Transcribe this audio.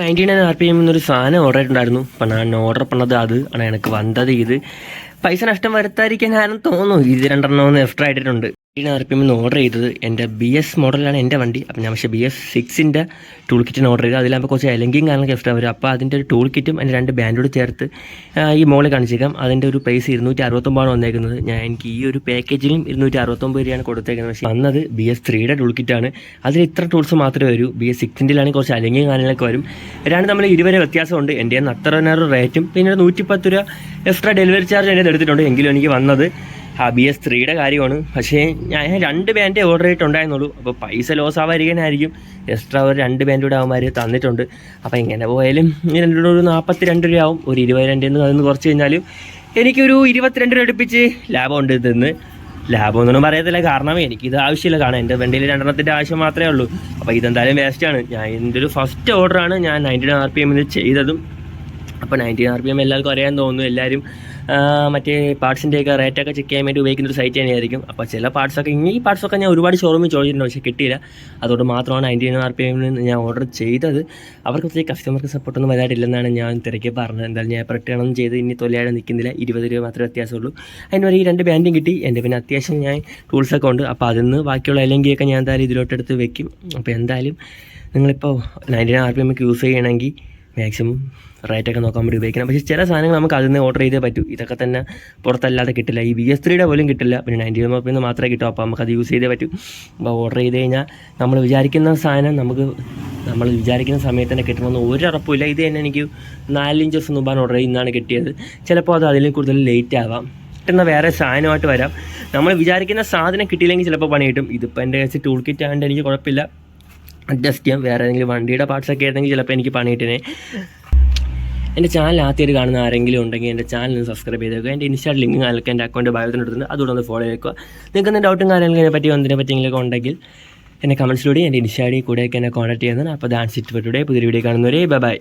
Ninety nine RPM ஒரு സാധനം order ആയിട്ടുണ്ടായിരുന്നു അപ്പം ഞാൻ ഓർഡർ പണത് അത് ആണ് എനിക്ക് വന്നത് ഇത് പൈസ നഷ്ടം വരുത്താതിരിക്കാൻ ഞാനും തോന്നുന്നു ഇത് രണ്ടെണ്ണം ഒന്ന് എക്സ്ട്രാ ആയിട്ടുണ്ട് നയന്റീൻ ആർ പി എമ്മിന്ന് ഓർഡർ ചെയ്തത് എന്റെ ബി എസ് മോഡലാണ് എന്റെ വണ്ടി. അപ്പം ഞാൻ പക്ഷേ ബി എസ് സിക്സിന്റെ ടൂൾ കിറ്റിന് ഓർഡർ ചെയ്തത്. അതിലാകുമ്പോൾ കുറച്ച് എലങ്കിങ് കാര്യങ്ങളൊക്കെ എക്സ്ട്രാ വരും. അപ്പോൾ അതിന്റെ ഒരു ടൂൾ കിറ്റും അതിന്റെ രണ്ട് ബാൻഡോട് ചേർത്ത് ഈ മോളിൽ കാണിച്ചേക്കാം. അതിന്റെ ഒരു പ്രൈസ് ഇരുന്നൂറ്റി അറുപത്തൊമ്പതാണ് വന്നേക്കുന്നത്. ഞാൻ എനിക്ക് ഈ ഒരു പാക്കേജിലും ഇരുന്നൂറ്റി അറുപത്തൊമ്പത് രൂപയാണ് കൊടുത്തേക്കുന്നത്. പക്ഷേ വന്നത് ബി എസ് ത്രീയുടെ ടൂൾ കിറ്റാണ് അതിൽ ഇത്ര ടൂൾസ് മാത്രമേ വരൂ. ബി എസ് സിക്സിന്റെലാണെങ്കിൽ കുറച്ച് അലങ്കിയും കാര്യങ്ങളൊക്കെ വരും. രണ്ട് തമ്മിൽ ഇരുവരെ വ്യത്യാസമുണ്ട്. എന്റെ അത്ര റേറ്റും പിന്നെ നൂറ്റിപ്പത്ത് രൂപ എക്സ്ട്രാ ഡെലിവറി ചാർജ് എന്റെ എടുത്തിട്ടുണ്ട്. എങ്കിലും എനിക്ക് വന്നത് ആ ബി എസ് ത്രീയുടെ കാര്യമാണ്. പക്ഷേ ഞാൻ രണ്ട് ബാൻഡേ ഓർഡർ ചെയ്തിട്ടുണ്ടായിരുന്നുള്ളൂ. അപ്പോൾ പൈസ ലോസ് ആവാതിരിക്കാനായിരിക്കും. എക്സ്ട്രാ ഒരു രണ്ട് ബാൻഡ് കൂടെ അവന്മാർ തന്നിട്ടുണ്ട്. അപ്പോൾ ഇങ്ങനെ പോയാലും ഈ രണ്ടും ഒരു നാൽപ്പത്തി രണ്ട് ആവും. ഒരു ഇരുപത് നിന്ന് അതിൽ നിന്ന് കുറച്ച് കഴിഞ്ഞാലും എനിക്കൊരു ഇരുപത്തിരണ്ട് രൂപ അടുപ്പിച്ച് ലാഭമുണ്ട് ഇതിന്ന്. ലാഭമൊന്നും പറയത്തില്ല. കാരണം എനിക്കിത് ആവശ്യമില്ല. കാരണം എന്റെ വണ്ടിയിൽ രണ്ടെണ്ണത്തിന്റെ ആവശ്യം മാത്രമേ ഉള്ളൂ. അപ്പോൾ ഇതെന്തായാലും വേസ്റ്റാണ് ഞാൻ എന്റെ ഒരു ഫസ്റ്റ് ഓർഡറാണ് ഞാൻ നയന്റീൻ ആർ പി എമ്മിൽ ചെയ്തതും. അപ്പോൾ നയന്റീൻ ആർ പി എം എല്ലാവർക്കും അറിയാൻ തോന്നുന്നു. എല്ലാവരും മറ്റേ പാർട്സിന്റെയൊക്കെ റേറ്റൊക്കെ ചെക്ക് ചെയ്യാൻ വേണ്ടി ഉപയോഗിക്കുന്ന ഒരു സൈറ്റ് തന്നെയായിരിക്കും. അപ്പോൾ ചില പാർട്സൊക്കെ ഈ പാർട്സൊക്കെ ഞാൻ ഒരുപാട് ഷോറൂമിൽ ചോദിച്ചിട്ടുണ്ട് പക്ഷേ കിട്ടിയില്ല. അതുകൊണ്ട് മാത്രമാണ് നയന്റീൻ ആർ പി എമ്മിൽ ഞാൻ ഓർഡർ ചെയ്തത്. അവർക്ക് ഒത്തിരി കസ്റ്റമർക്ക് സപ്പോർട്ടൊന്നും വരാറില്ലെന്നാണ് ഞാൻ തിരക്കി പറഞ്ഞത്. എന്തായാലും ഞാൻ റിട്ടേൺ ഒന്നും ചെയ്ത് ഇനി തൊലയാടെ നിൽക്കുന്നില്ല. ഇരുപത് രൂപ മാത്രമേ വ്യത്യാസമുള്ളൂ. അതിന് വരെ ഈ രണ്ട് ബാൻഡും കിട്ടി. എന്റെ പിന്നെ അത്യാവശ്യം ഞാൻ ടൂൾസൊക്കെ ഉണ്ട്. അപ്പോൾ അതിൽ നിന്ന് ബാക്കിയുള്ള എല്ലെങ്കിയൊക്കെ ഞാൻ എന്തായാലും ഇതിലോട്ടെടുത്ത് വെക്കും. അപ്പോൾ എന്തായാലും നിങ്ങളിപ്പോൾ നയന്റീൻ ആർ പി എമ്മൊക്കെ യൂസ് ചെയ്യണമെങ്കിൽ മാക്സിമം റേറ്റൊക്കെ നോക്കാൻ വേണ്ടി ഉപയോഗിക്കണം. പക്ഷേ ചില സാധനങ്ങൾ നമുക്ക് അതിൽ നിന്ന് ഓർഡർ ചെയ്തേ പറ്റൂ. ഇതൊക്കെ തന്നെ പുറത്തല്ലാതെ കിട്ടില്ല. ഈ ബി എസ് ത്രീയുടെ പോലും കിട്ടില്ല. പിന്നെ നയന്റി എം നിന്ന് മാത്രമേ കിട്ടൂ. അപ്പോൾ നമുക്ക് അത് യൂസ് ചെയ്തേ പറ്റൂ. അപ്പോൾ ഓർഡർ ചെയ്ത് കഴിഞ്ഞാൽ നമ്മൾ വിചാരിക്കുന്ന സാധനം നമുക്ക് നമ്മൾ വിചാരിക്കുന്ന സമയത്ത് തന്നെ കിട്ടണമെന്ന് ഒരു ഉറപ്പില്ല ഇത് തന്നെ എനിക്ക് നാലഞ്ച് ദിവസം മുമ്പാണ് ഓർഡർ ചെയ്യുന്നതാണ് കിട്ടിയത്. ചിലപ്പോൾ അത് അതിൽ കൂടുതൽ ലേറ്റ് ആവാം. കിട്ടുന്ന വേറെ സാധനമായിട്ട് വരാം. നമ്മൾ വിചാരിക്കുന്ന സാധനം കിട്ടിയില്ലെങ്കിൽ ചിലപ്പോൾ പണി കിട്ടും. ഇതിപ്പോൾ എന്റെ കേസ് ടൂൾ കിറ്റ് ആയതുകൊണ്ട് എനിക്ക് കുഴപ്പമില്ല. അഡ്ജസ്റ്റ് ചെയ്യാം വേറെ ഏതെങ്കിലും വണ്ടിയുടെ പാർട്സ് ഒക്കെ ആയിരുന്നെങ്കിൽ ചിലപ്പോൾ എനിക്ക് പണിയിട്ടിനെ എന്റെ ചാനൽ ആദ്യമായിട്ട് കാണുന്ന ആരെങ്കിലും ഉണ്ടെങ്കിൽ എന്റെ ചാനൽ സബ്സ്ക്രൈബ് ചെയ്തേക്കുക. എന്റെ ഇൻസ്റ്റാ ലിങ്ക് കാര്യങ്ങളൊക്കെ എന്റെ അക്കൗണ്ട് ബയോത്തിന് എടുത്തിട്ടുണ്ട് അതുകൊണ്ട് ഒന്ന് ഫോളോ ചെയ്യുക നിങ്ങൾക്ക് എന്തെങ്കിലും ഡൗട്ടും കാര്യങ്ങളും ഇതിനെ പറ്റി ഒന്നിനെ പറ്റിയെങ്കിലൊക്കെ ഉണ്ടെങ്കിൽ എന്നെ കമൻസിലൂടെ എന്റെ ഇൻസ്റ്റാഡി കൂടെയൊക്കെ എന്നെ കോൺടാക്ട് ചെയ്യുന്നതാണ്. അപ്പോൾ ദാൻസ് ഇറ്റ് ടുഡേ പുതിയ വീഡിയോ കാണുന്നവരെ ബൈ